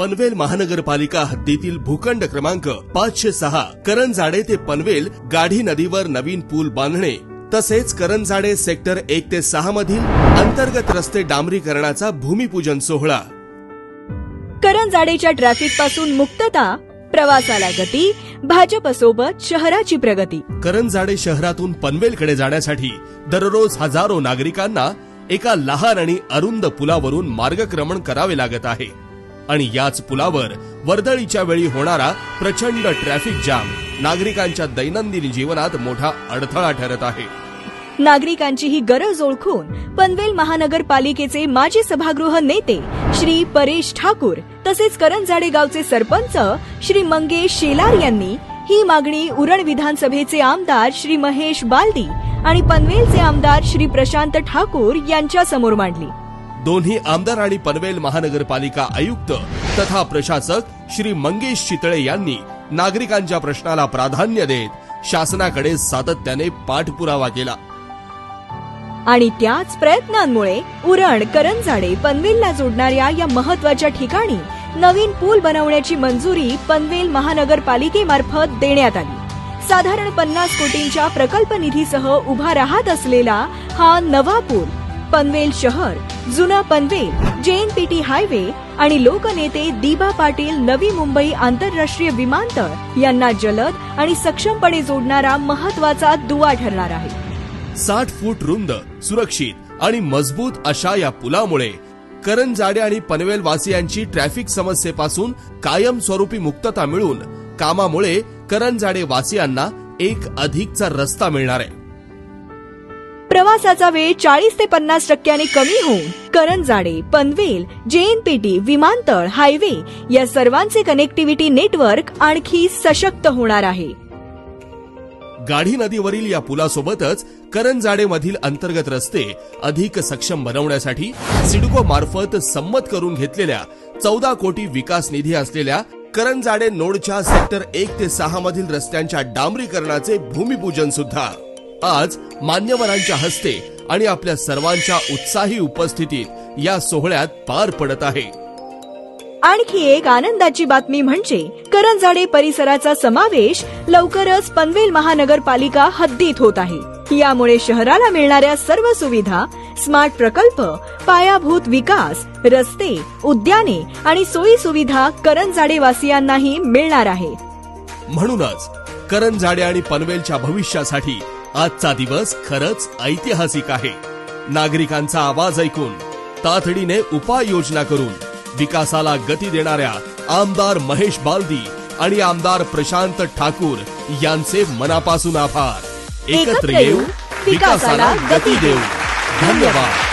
पनवेल महानगरपालिका हद्दीतील भूखंड क्रमांक पाचशे सहा. करंजाडे ते पनवेल गाढी नदीवर नवीन पूल बांधणे. तसेच करंजाडे सेक्टर एक ते सहा मधील अंतर्गत रस्ते डांबरीकरणाचा भूमिपूजन सोहळा. करंजाडेच्या ट्रॅफिकपासून मुक्तता प्रवासाला गती भाजपसोबत शहराची प्रगती. करंजाडे शहरातून पनवेलकडे जाण्यासाठी दररोज हजारो नागरिकांना एका लहान आणि अरुंद पुलावरून मार्गक्रमण करावे लागत आहे. आणि याच पुलावर वर्दळीच्या वेळी होणारा प्रचंड ट्रॅफिक जाम नागरिकांच्या दैनंदिन जीवनात मोठा अडथळा ठरत आहे. नागरिकांची ही गरज ओळखून पनवेल महानगरपालिकेचे माजी सभागृह नेते श्री परेश ठाकूर तसेच करंजाडे गावचे सरपंच श्री मंगेश शेलार यांनी ही मागणी उरण विधानसभेचे आमदार श्री महेश बालदी आणि पनवेलचे आमदार श्री प्रशांत ठाकूर यांच्या समोर मांडली. दोन्ही आमदार आणि पनवेल महानगरपालिका आयुक्त तथा प्रशासक श्री मंगेश चितळे यांनी नागरिकांच्या प्रश्नाला प्राधान्य देत शासनाकडे सातत्याने पाठपुरावा केला. आणि त्याच प्रयत्नांमुळे उरण करंजाडे पनवेलला जोडणाऱ्या या महत्त्वाच्या ठिकाणी नवीन पूल बनवण्याची मंजुरी पनवेल महानगरपालिकेमार्फत देण्यात आली. साधारण पन्नास कोटींच्या प्रकल्प निधीसह उभा राहत असलेला हा नवा पूल पनवेल शहर जुना पनवेल जेएनपीटी हायवे आणि लोकनेते दिबा पाटील नवी मुंबई आंतरराष्ट्रीय विमानतळ यांना जलद आणि सक्षमपणे जोडणारा महत्त्वाचा दुवा ठरणार आहे. साठ फूट रुंद सुरक्षित आणि मजबूत अशा या पुलामुळे करंजाडे आणि पनवेल वासियांची ट्रॅफिक समस्येपासून कायमस्वरूपी मुक्तता मिळून कामामुळे करंजाडे वासियांना एक अधिकचा रस्ता मिळणार आहे. प्रवासाचा वेळ चाळीस ते पन्नास टक्क्याने कमी होऊन करंजाडे पनवेल जेएनपीटी विमानतळ हायवे या सर्वांचे कनेक्टिव्हिटी नेटवर्क आणखी सशक्त होणार आहे. गाढी नदीवरील या पुलासोबतच करंजाडे मधील अंतर्गत रस्ते अधिक सक्षम बनवण्यासाठी सिडको मार्फत संमत करून घेतलेल्या चौदा कोटी विकास निधी असलेल्या करंजाडे नोडच्या सेक्टर एक ते सहा मधील रस्त्यांच्या डांबरीकरणाचे भूमिपूजन सुद्धा. आज मान्यवरांच्या हस्ते आणि आपल्या सर्वांच्या उत्साही उपस्थितीत या सोहळ्यात पार पडत आहे. आणखी एक आनंदाची बातमी म्हणजे करंजाडे परिसराचा समावेश लवकरच पनवेल महानगरपालिका हद्दीत होत आहे. यामुळे शहराला मिळणाऱ्या सर्व सुविधा स्मार्ट प्रकल्प पायाभूत विकास रस्ते उद्याने आणि सोयी सुविधा करंजाडे वासियांनाही मिळणार आहे. म्हणूनच करंजाडे आणि पनवेलच्या भविष्यासाठी आजचा दिवस खरंच ऐतिहासिक आहे. नागरिकांचा आवाज ऐकून तातडीने उपाययोजना करून विकासाला गती देणाऱ्या आमदार महेश बालदी आणि आमदार प्रशांत ठाकूर यांचे मनापासून आभार. एकत्र येऊ विकासाला गती देऊ. धन्यवाद.